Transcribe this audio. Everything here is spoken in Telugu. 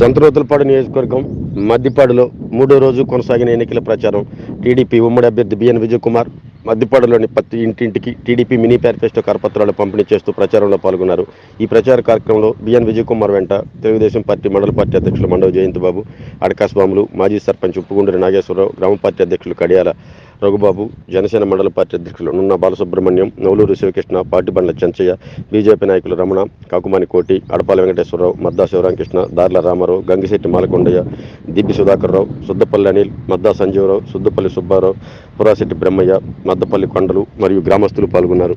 సంతరోతులపాడు నియోజకవర్గం మద్దిపాడులో మూడో రోజు కొనసాగిన ఎన్నికల ప్రచారం. టీడీపీ ఉమ్మడి అభ్యర్థి బిఎన్ విజయ్ కుమార్ మద్దిపాడులోని ప్రతి ఇంటింటికి టీడీపీ మినీ మేనిఫెస్టో కరపత్రాలు పంపిణీ చేస్తూ ప్రచారంలో పాల్గొన్నారు. ఈ ప్రచార కార్యక్రమంలో బిఎన్ విజయ్ కుమార్ వెంట తెలుగుదేశం పార్టీ మండల పార్టీ అధ్యక్షులు మండవ జయంత్ బాబు అడకాస్ బాములు మాజీ సర్పంచ్ ఉప్పుగుండూరి నాగేశ్వరరావు గ్రామ పార్టీ అధ్యక్షులు కడియాల రఘుబాబు జనసేన మండల పార్టీ అధ్యక్షులు నున్న బాలసుబ్రహ్మణ్యం నవలూరు శివకృష్ణ పార్టీ బండ్ల చెంచయ్య బీజేపీ నాయకులు రమణ కాకుమాని కోటి అడపాల వెంకటేశ్వరరావు మద్దా శివరామకృష్ణ దార్ల రామారావు గంగిశెట్టి మాలకొండయ్య దిబ్బి సుధాకర్ రావు సుద్దపల్లి అనిల్ మద్దా సంజీవరావు సుద్దపల్లి సుబ్బారావు పురాశెట్టి బ్రహ్మయ్య మద్దపల్లి కొండలు మరియు గ్రామస్తులు పాల్గొన్నారు.